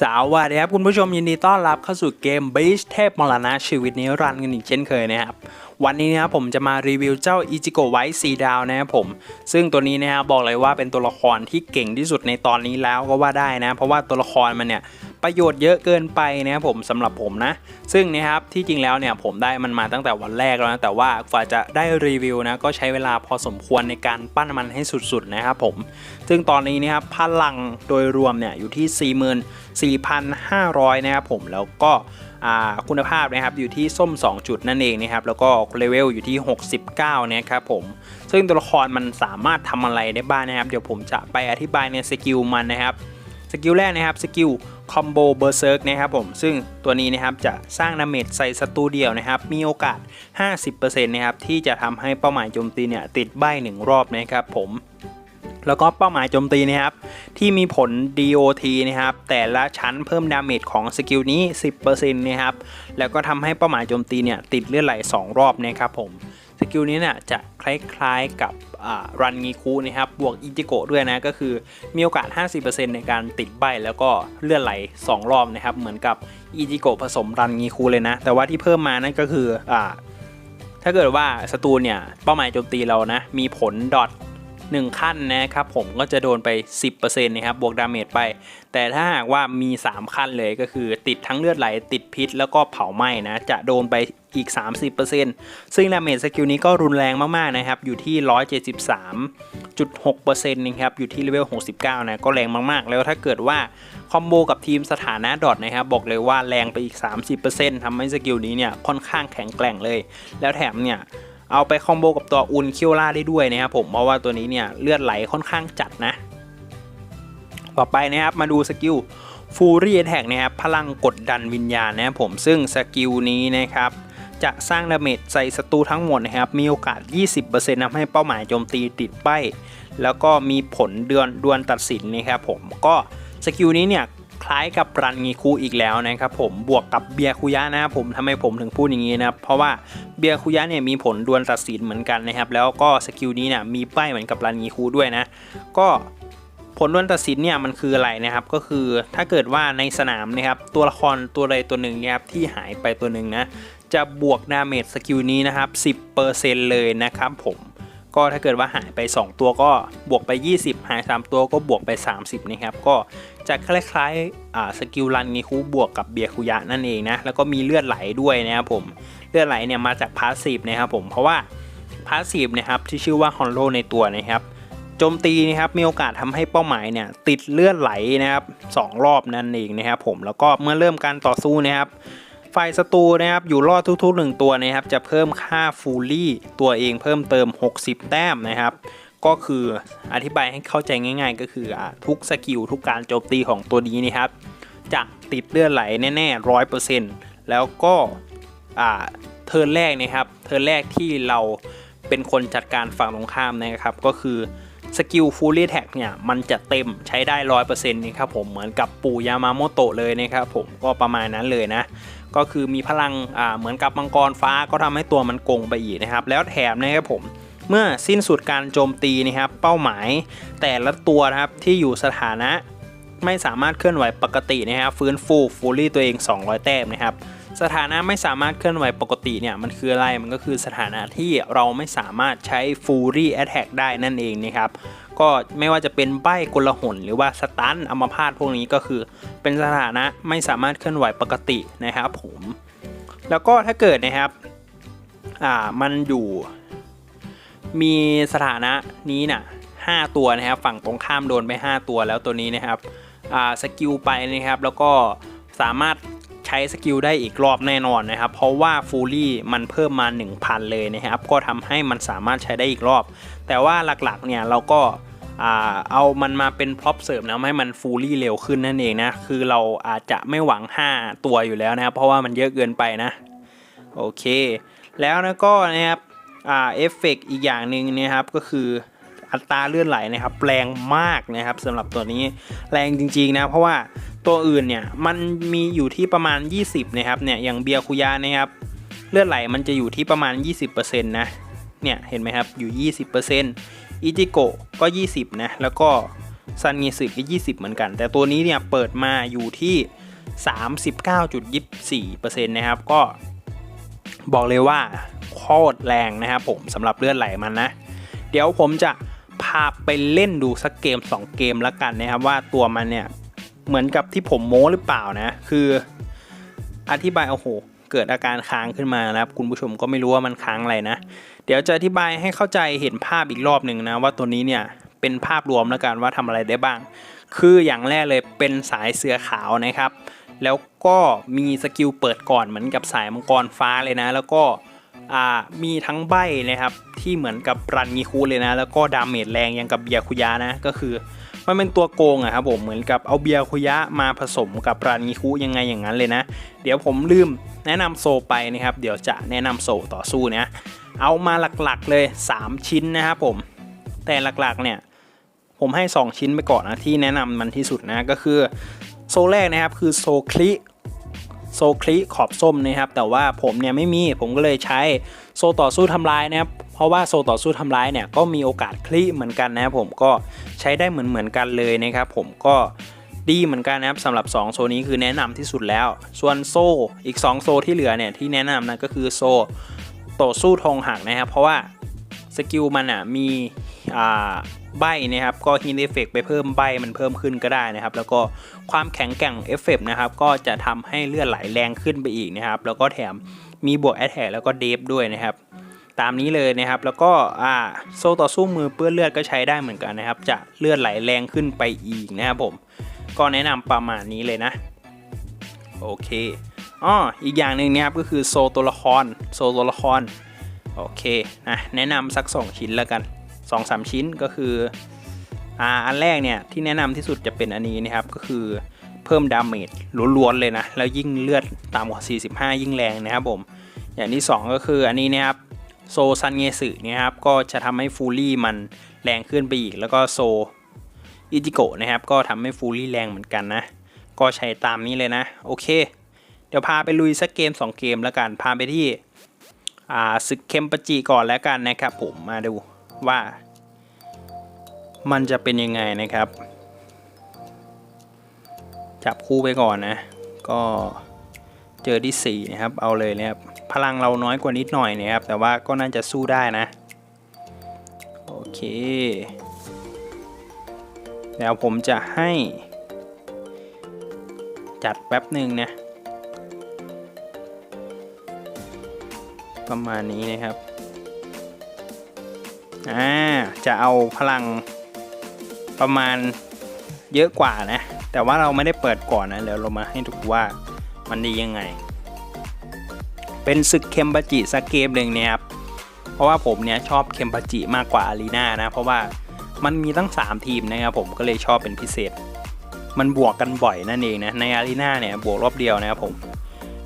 สวัสดีครับคุณผู้ชมยินดีต้อนรับเข้าสู่เกม Beach เทพมรณะชีวิตนี้รันกันอีกเช่นเคยนะครับ วันนี้นะครับผมจะมารีวิวเจ้าอิจิโกไวท์สีดาวนะครับผม ซึ่งตัวนี้นะครับบอกเลยว่าเป็นตัวละครที่เก่งที่สุดในตอนนี้แล้วก็ว่าได้นะ เพราะว่าตัวละครมันเนี่ย ประโยชน์เยอะเกินไปนะครับผมสำหรับผมนะ ซึ่งนะครับที่จริงแล้วเนี่ยผมได้มันมาตั้งแต่วันแรกแล้วนะแต่ว่ากว่าจะได้รีวิวนะก็ใช้เวลาพอสมควรในการปั้นมันให้สุดๆนะครับผมซึ่งตอนนี้นะครับพลังโดยรวมเนี่ยอยู่ที่ 44,500 นะครับผมแล้วก็คุณภาพนะครับอยู่ที่ส้ม 2 จุดนั่นเองนะครับแล้วก็เลเวลอยู่ที่ 69นะครับผมซึ่งตัวละครมันสามารถทำอะไรได้บ้างนะครับ เดี๋ยวผมจะไปอธิบายในสกิลมันนะครับสกิลแรกนะครับสกิล คอมโบเบอร์เซิร์กนะครับผม ซึ่งตัวนี้นะครับจะสร้างดาเมจใส่ศัตรูเดียวนะครับ มีโอกาส 50%นะครับที่จะทำให้เป้าหมายโจมตีเนี่ยติดใบหนึ่งรอบนะครับผมแล้วก็เป้าหมายโจมตีนะครับที่มีผล DOT นะครับแต่ละชั้นเพิ่มดาเมจของสกิลนี้ 10%นะครับแล้วก็ทำให้เป้าหมายโจมตีเนี่ยติดเลือดไหล 2 รอบนะครับผม สกิลนี้เนี่ยจะคล้ายๆกับรันงีคูนะครับบวกอิจิโกด้วยนะก็คือมีโอกาส 50%ในการติดใบแล้วก็เลือดไหล 2 รอบนะครับ เหมือนกับอิจิโกผสมรันงีคูเลยนะ แต่ว่าที่เพิ่มมานั่นก็คืออถ้าเกิดว่าศัตรูเนี่ยเป้าหมายโจมตีเรานะมีผลดอท 1 ขั้นนะครับผมก็จะโดนไป 10%นะครับบวกดาเมจไป แต่ถ้าหากว่ามี 3 ขั้นเลยก็คือติดทั้งเลือดไหลติดพิษ แล้วก็เผาไหม้นะจะโดนไปอีก 30%ซึ่งดาเมจสกิลนี้ก็รุนแรงมากๆนะครับอยู่ที่ 173.6%นะครับอยู่ที่เลเวล 69 นะก็แรงมากๆ แล้วถ้าเกิดว่าคอมโบกับทีมสถานะดอทนะครับบอกเลยว่าแรงไปอีก 30%ทำให้สกิลนี้เนี่ยค่อนข้างแข็งแกร่งเลย แล้วแถมเนี่ย เอาไปคอมโบกับตัวอุนคิวล่าได้ด้วยนะครับผมเพราะว่าตัวนี้เนี่ยเลือดไหลค่อนข้างจัดนะ ต่อไปนะครับมาดูสกิลฟูรี่แท็กนะครับพลังกดดันวิญญาณนะครับผมซึ่งสกิลนี้นะครับจะสร้างดาเมจใส่ศัตรูทั้งหมดนะครับ มีโอกาส 20%ทำให้เป้าหมายโจมตีติดใบแล้วก็มีผลเดือนดวลตัดสินนะครับผมก็สกิลนี้เนี่ย ล้ายกับรันงีคูอีกแล้วนะครับผมบวกกับเบียคุยะนะครับผมทำไมผมถึงพูดอย่างนี้นะครับเพราะว่าเบียคุยะเนี่ยมีผลดวลตัดสินเหมือนกันนะครับแล้วก็สกิลนี้เนี่ยมีป้ายเหมือนกับรันงีคูด้วยนะก็ผลดวลตัดสินเนี่ยมันคืออะไรนะครับก็คือถ้าเกิดว่าในสนามนะครับตัวละครตัวใดตัวหนึ่งนี่ยครับที่หายไปตัวหนึ่งนะจะบวกดาเมจสกิลนี้นะครับ 10%เลยนะครับผม ก็ถ้าเกิดว่าหายไป 2 ตัวก็บวกไป 20 หาย 3 ตัวก็บวกไป 30นะครับก็จะคล้ายๆสกิลรันงีคูบวกกับเบียคุยะนั่นเองนะแล้วก็มีเลือดไหลด้วยนะครับผมเลือดไหลเนี่ยมาจากพาสซีฟนะครับผมเพราะว่าพาสซีฟนะครับที่ชื่อว่าฮอนโลในตัวนะครับโจมตีนะครับมีโอกาสทำให้เป้าหมายเนี่ยติดเลือดไหลนะครับสองรอบนั่นเองนะครับผมแล้วก็เมื่อเริ่มการต่อสู้นะครับ ฝ่ายศัตรูนะครับอยู่รอดทุกๆหนึ่งตัวนะครับจะเพิ่มค่าฟูลี่ตัวเองเพิ่มเติม 60 แต้มนะครับก็คืออธิบายให้เข้าใจง่าย ๆ ก็คือทุกสกิลทุกการโจมตีของตัวนี้นะครับจะติดเลือดไหลแน่ๆร้อยเปอร์เซ็นต์แล้วก็เทิร์นแรกนะครับเทิร์นแรกที่เราเป็นคนจัดการฝั่งตรงข้ามนะครับก็คือ สกิลฟูลี่แท็กเนี่ยมันจะเต็มใช้ได้ร้อยเปอร์เซ็นต์นะครับผมเหมือนกับปู่ยามาโมโตะเลยนะครับผมก็ประมาณนั้นเลยนะก็คือมีพลังอ่าเหมือนกับมังกรฟ้าก็ทำให้ตัวมันโกงไปอีกนะครับ แล้วแถมนะครับผมเมื่อสิ้นสุดการโจมตีนะครับเป้าหมาย แต่ละตัวนะครับที่อยู่สถานะไม่สามารถเคลื่อนไหวปกตินะครับฟื้นฟูฟูลี่ตัวเอง 200 แต้มนะครับ สถานะไม่สามารถเคลื่อนไหวปกติเนี่ยมันคืออะไรมันก็คือสถานะที่เราไม่สามารถใช้ฟูรี่แอตแทกได้นั่นเองนะครับก็ไม่ว่าจะเป็นใบกลหนหรือว่าสตันอัมพาตพวกนี้ก็คือเป็นสถานะไม่สามารถเคลื่อนไหวปกตินะครับผมแล้วก็ถ้าเกิดนะครับอ่ามันอยู่ มีสถานะนี้นะห้าตัวนะครับฝั่งตรงข้ามโดนไป 5 ตัวแล้วตัวนี้นะครับอ่าสกิลไปนะครับแล้วก็สามารถ ใช้สกิลได้อีกรอบแน่นอนนะครับ เพราะว่าฟูลี่มันเพิ่มมา 1000 เลยนะครับ ก็ทำให้มันสามารถใช้ได้อีกรอบ แต่ว่าหลักๆเนี่ยเราก็เอามันมาเป็นพร็อพเสริมนะให้มันฟูลี่เร็วขึ้นนั่นเองนะ คือเราอาจจะไม่หวัง 5 ตัวอยู่แล้วนะครับ เพราะว่ามันเยอะเกินไปนะ โอเค แล้วนะก็นะครับเอฟเฟกอีกอย่างหนึ่งนะครับก็คือ อัตราเลื่อนไหลนะครับแรงมากนะครับสำหรับตัวนี้แรงจริงๆนะเพราะว่าตัวอื่นเนี่ยมันมีอยู่ที่ประมาณ 20นะครับเนี่ยอย่างเบียร์คุยานะครับเลื่อนไหลมันจะอยู่ที่ประมาณ 20%นะเนี่ยเห็นไหมครับอยู่ 20%อิจิโกะก็ 20นะแล้วก็ซันเงสึก็20 เหมือนกัน แต่ตัวนี้เนี่ยเปิดมาอยู่ที่ 39.24%นะครับก็บอกเลยว่าโคตรแรงนะครับผมสำหรับเลือดไหลมันนะ เดี๋ยวผมจะ พาไปเล่นดูสักเกม 2 เกมแล้วกันนะครับว่าตัวมันเนี่ยเหมือนกับที่ผมโม้หรือเปล่านะ คืออธิบายโอ้โห เกิดอาการค้างขึ้นมานะครับ คุณผู้ชมก็ไม่รู้ว่ามันค้างอะไรนะ เดี๋ยวจะอธิบายให้เข้าใจเห็นภาพอีกรอบหนึ่งนะว่าตัวนี้เนี่ยเป็นภาพรวมแล้วกันว่าทำอะไรได้บ้าง คืออย่างแรกเลยเป็นสายเสือขาวนะครับ แล้วก็มีสกิลเปิดก่อนเหมือนกับสายมังกรฟ้าเลยนะ แล้วก็ มีทั้งใบนะครับที่เหมือนกับรันงีคูเลยนะ แล้วก็ดาเมจแรงอย่างกับเบียคุยะนะก็คือมันเป็นตัวโกงอะครับผมเหมือนกับเอาเบียคุยะมาผสมกับรันงีคุยังไงอย่างนั้นเลยนะ เดี๋ยวผมลืมแนะนำโซไปนะครับ เดี๋ยวจะแนะนำโซต่อสู้นะเอามาหลักๆเลย 3 ชิ้นนะครับผมแต่หลักๆเนี่ยผมให้ 2 ชิ้นไปก่อนนะที่แนะนำมันที่สุดนะก็คือโซแรกนะครับคือโซคลิ โซคลิขอบส้มนะครับแต่ว่าผมเนี่ยไม่มีผมก็เลยใช้โซต่อสู้ทำลายนะครับเพราะว่าโซต่อสู้ทำลายเนี่ยก็มีโอกาสคลิเหมือนกันนะครับผมก็ใช้ได้เหมือนเหมือนกันเลยนะครับผมก็ดีเหมือนกันนะครับสำหรับ 2 โซนี้คือแนะนำที่สุดแล้ว ส่วนโซอีก 2 โซที่เหลือเนี่ยที่แนะนำนะก็คือโซต่อสู้ทองหักนะครับเพราะว่า สกิลมันอะมีอ่าใบนะครับก็ฮินเอฟเฟกไปเพิ่มใบมันเพิ่มขึ้นก็ได้นะครับ แล้วก็ความแข็งแกร่งเอฟเฟกนะครับก็จะทำให้เลือดไหลแรงขึ้นไปอีกนะครับ แล้วก็แถมมีบวกแอตแทกแล้วก็เดฟด้วยนะครับ ตามนี้เลยนะครับ แล้วก็อ่าโซ่ต่อสู้มือเปื้อนเลือดก็ใช้ได้เหมือนกันนะครับ จะเลือดไหลแรงขึ้นไปอีกนะครับผม ก็แนะนำประมาณนี้เลยนะโอเคอ๋ออีกอย่างหนึ่งนะครับก็คือโซตัวละครโซตัวละคร โอเคนะแนะนำสัก 2 ชิ้นแล้วกัน2อสชิ้นก็คืออ่าอันแรกเนี่ยที่แนะนำที่สุดจะเป็นอันนี้นะครับก็คือเพิ่มดาเมจล้วนๆเลยนะ แล้วยิ่งเลือดต่ำกว่า 45 ยิ่งแรงนะครับผม อย่างที่ 2 ก็คืออันนี้นะครับโซซันเงสึนะครับก็จะทำให้ฟูลี่มันแรงขึ้นไปอีก แล้วก็โซอิจิโกะนะครับก็ทำให้ฟูลี่แรงเหมือนกันนะ ก็ใช้ตามนี้เลยนะ โอเค เดี๋ยวพาไปลุยสักเกม 2 เกมแล้วกัน พาไปที่ ศึกเคมปจิก่อนแล้วกันนะครับ ผมมาดูว่า มันจะเป็นยังไงนะครับ จับคู่ไปก่อนนะ ก็เจอที่ 4 นะครับ เอาเลยนะครับ พลังเราน้อยกว่านิดหน่อยนะครับ แต่ว่าก็น่าจะสู้ได้นะ โอเคแล้วผมจะให้ จัดแป๊บหนึ่งนะ ประมาณนี้นะครับอ่าจะเอาพลังประมาณเยอะกว่านะ แต่ว่าเราไม่ได้เปิดก่อนนะเดี๋ยวเรามาให้ดูว่ามันดียังไง เป็นศึกเคมบาจิสักเกมหนึ่งเนี่ยครับ เพราะว่าผมเนี่ยชอบเคมบาจิมากกว่าอารีนานะ เพราะว่ามันมีตั้ง 3 ทีมนะครับผมก็เลยชอบเป็นพิเศษ มันบวกกันบ่อยนั่นเองนะในอารีนาเนี่ยบวกรอบเดียวนะครับผม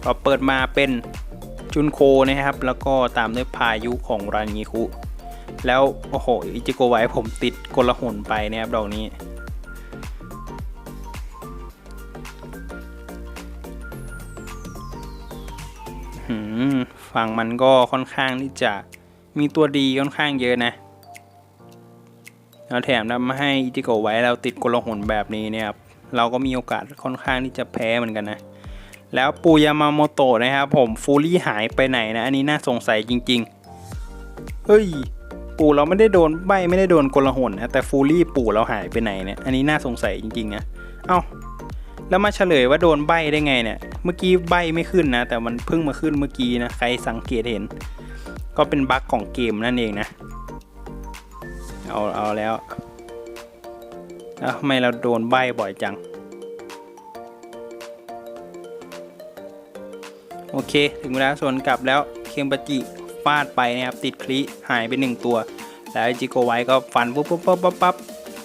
พอเปิดมาเป็น จุนโคนะครับ แล้วก็ตามด้วยพายุของรันงิคุ แล้ว โอ้โห อิจิโกไว้ผมติดกลหนไปนะครับดอกนี้ ฝั่งมันก็ค่อนข้างที่จะมีตัวดีค่อนข้างเยอะนะแล้วแถมทำให้อิจิโกไว้เราติดกลหนแบบนี้เนี่ยครับเราก็มีโอกาสค่อนข้างที่จะแพ้เหมือนกันนะ แล้วปูยามาโมโตะนะครับผมฟูลี่หายไปไหนนะอันนี้น่าสงสัยจริงๆ เฮ้ย ปู่เราไม่ได้โดนใบไม่ได้โดนกลหนนะแต่ฟูลี่ปู่เราหายไปไหนเนี่ยอันนี้น่าสงสัยจริงๆนะเอ้าแล้วมาเฉลยว่าโดนใบได้ไงเนี่ย เมื่อกี้ใบไม่ขึ้นนะ แต่มันเพิ่งมาขึ้นเมื่อกี้นะใครสังเกตเห็น ก็เป็นบั๊กของเกมนั่นเองนะ เอาเอาแล้วแล้วทำไมเราโดนใบบ่อยจัง โอเค ถึงเวลาสวนกลับแล้วเคมปาจิฟาดไปนะครับ ติดคลิหายไปหนึ่งตัว แล้วจิโกไว้ก็ฟันปุ๊บปุ๊บปุ๊บปุ๊บปุ๊บ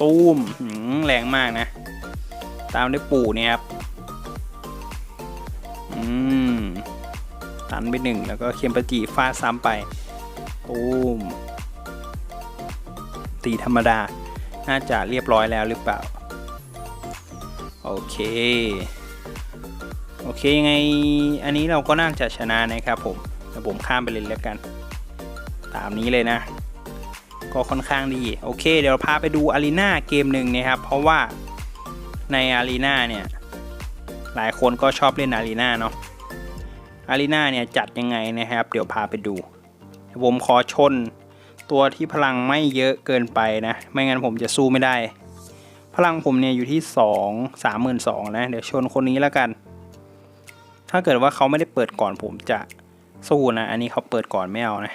ตูมหืมแรงมากนะ ตามด้วยปู่เนี่ยครับอืมตันไปหนึ่งแล้วก็เคมปาจิฟาดซ้ำไปตูมตีธรรมดา น่าจะเรียบร้อยแล้วหรือเปล่า โอเค โอเคยังไงอันนี้เราก็น่าจะชนะนะครับผมแต่ผมข้ามไปเลยแล้วกัน ตามนี้เลยนะ ก็ค่อนข้างดี โอเค เดี๋ยวเราพาไปดูอารีนาเกมหนึ่งนะครับ เพราะว่าในอารีนาเนี่ย หลายคนก็ชอบเล่นอารีนาเนาะอารีนาเนี่ยจัดยังไงนะครับ เดี๋ยวพาไปดู ผมขอชนตัวที่พลังไม่เยอะเกินไปนะ ไม่งั้นผมจะสู้ไม่ได้ พลังผมเนี่ยอยู่ที่สองสามหมื่นสองนะ เดี๋ยวชนคนนี้แล้วกัน ถ้าเกิดว่าเขาไม่ได้เปิดก่อนผมจะสู้นะ อันนี้เขาเปิดก่อนไม่เอานะ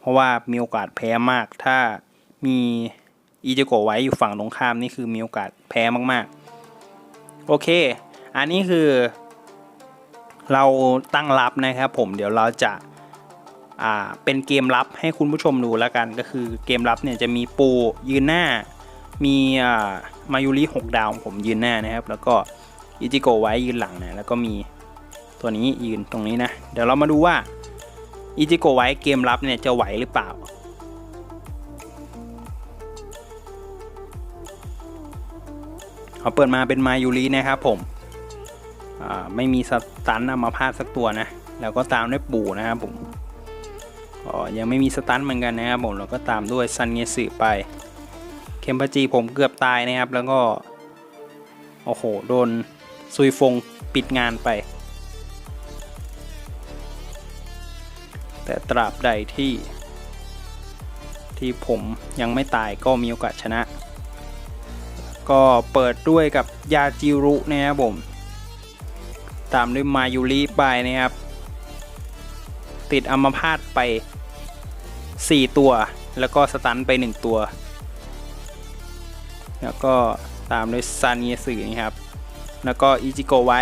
เพราะว่ามีโอกาสแพ้มาก ถ้ามีอีจิโกะไว้อยู่ฝั่งตรงข้ามนี่คือมีโอกาสแพ้มากๆ โอเค อันนี้คือ เราตั้งรับนะครับผมเดี๋ยวเราจะ่าเป็นเกมลับให้คุณผู้ชมดูแล้วกันก็คือเกมลับเนี่ยจะมีปูยืนหน้า มีอ่ามายุริ6ดาวของผมยืนหน้านะครับ แล้วก็ อิจิโกะไว้ยืนหลังนะแล้วก็มีตัวนี้ยืนตรงนี้นะ เดี๋ยวเรามาดูว่าอิจิโกะไว้เกมลับเนี่ยจะไหวหรือเปล่า เขาเปิดมาเป็นมายูรินะครับผมไม่มีสตันเอามาพาดสักตัวนะ แล้วก็ตามด้วยปู่นะครับผมยังไม่มีสตันเหมือนกันนะครับผมแล้วก็ตามด้วยซันเงสึไป เคมปาจีผมเกือบตายนะครับ แล้วก็ โอ้โห โดน ซุยฟงปิดงานไป แต่ตราบใดที่ ที่ผมยังไม่ตายก็มีโอกาสชนะ ก็เปิดด้วยกับยาจิรุนะครับผม ตามด้วยมายูริไปนะครับ ติดอัมพาตไป 4 ตัว แล้วก็สตันไป 1 ตัว แล้วก็ตามด้วยซานิสึนี่ครับ แล้วก็อิจิโกไว้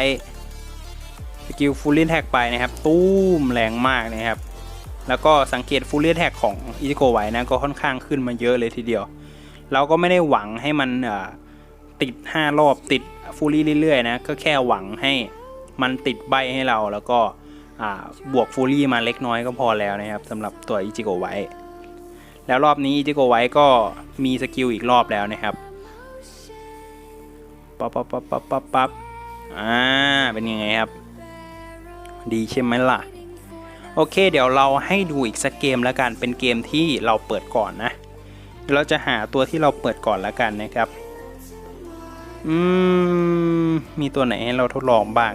สกิลฟูล l ีแท็กไปนะครับ ตู้มแรงมากนะครับ แล้วก็สังเกตฟูล l ีแท็กของอิจิโกไว้นะก็ค่อนข้างขึ้นมาเยอะเลยทีเดียว เราก็ไม่ได้หวังให้มันติด 5 รอบติดฟูลี่เรื่อยๆนะก็แค่หวังให้มันติดใบให้เราแล้วก็บวกฟูลี่มาเล็กน้อยก็พอแล้วนะครับสำหรับตัวอิจิโกไว้แล้วรอบนี้อิจิโกไว้ก็มีสกิลอีกรอบแล้วนะครับ ปั๊บปั๊บปั๊บปั๊บปั๊บปั๊บอ่าเป็นยังไงครับ ดีใช่ไหมล่ะ โอเค เดี๋ยวเราให้ดูอีกสักเกมแล้วกันเป็นเกมที่เราเปิดก่อนนะ เราจะหาตัวที่เราเปิดก่อนแล้วกันนะครับ อืม มีตัวไหนให้เราทดลองบ้าง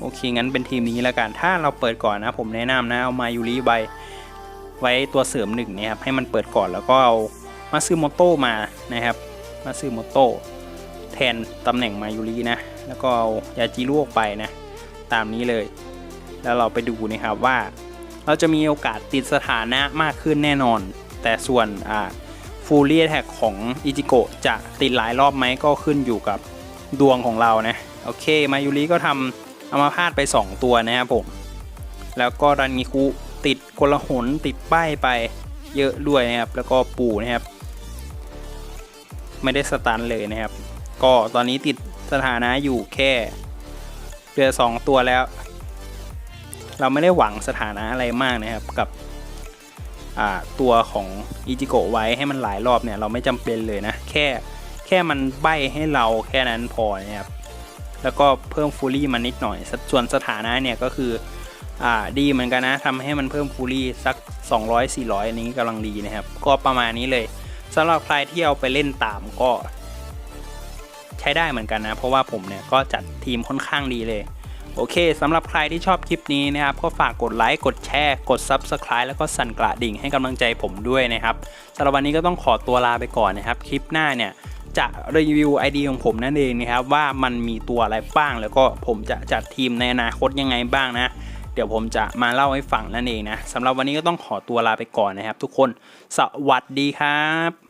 โอเค งั้นเป็นทีมนี้แล้วกัน ถ้าเราเปิดก่อนนะ ผมแนะนำนะ เอามายูริใบไว้ตัวเสริมหนึ่งนะครับให้มันเปิดก่อนแล้วก็เอามาซึโมโต้มานะครับมาซึโมโต้ แทนตำแหน่งมายูรินะ แล้วก็เอายาจิรุออกไปนะ ตามนี้เลย แล้วเราไปดูนะครับว่า เราจะมีโอกาสติดสถานะมากขึ้นแน่นอน แต่ส่วนฟูลี่แท็กของอิจิโกะจะติดหลายรอบไหมก็ขึ้นอยู่กับดวงของเรานะ โอเค มายูริก็ทำเอามาพาดไป 2 ตัวนะครับผม แล้วก็รันงิคุติดกลหนติดป้ายไปเยอะด้วยนะครับ แล้วก็ปู่นะครับ ไม่ได้สตันเลยนะครับ ก็ตอนนี้ติดสถานะอยู่แค่เหลือ2ตัวแล้ว เราไม่ได้หวังสถานะอะไรมากนะครับกับตัวของอิจิโกะไว้ให้มันหลายรอบเนี่ยเราไม่จำเป็นเลยนะ แค่แค่มันใบให้เราแค่นั้นพอนะครับแล้วก็เพิ่มฟูลี่มานิดหน่อย ส่วนสถานะเนี่ยก็คืออ่าดีเหมือนกันนะทำให้มันเพิ่มฟูลี่สัก 200-400 อันนี้กำลังดีนะครับ ก็ประมาณนี้เลยสำหรับใครที่เอาไปเล่นตามก็ ช้ได้เหมือนกันนะ เพราะว่าผมเนี่ยก็จัดทีมค่อนข้างดีเลย โอเคสำหรับใครที่ชอบคลิปนี้นะครับ ก็ฝากกดไลค์กดแชร์กด Subscribe แล้วก็สั่นกระดิ่งให้กำลังใจผมด้วยนะครับสำหรับวันนี้ก็ต้องขอตัวลาไปก่อนนะครับ คลิปหน้าเนี่ยจะรีวิว ID ของผมนั่นเองนะครับว่ามันมีตัวอะไรบ้าง แล้วก็ผมจะจัดทีมในอนาคตยังไงบ้างนะ เดี๋ยวผมจะมาเล่าให้ฟังนั่นเองนะสำหรับวันนี้ก็ต้องขอตัวลาไปก่อนนะครับ ทุกคนสวัสดีครับ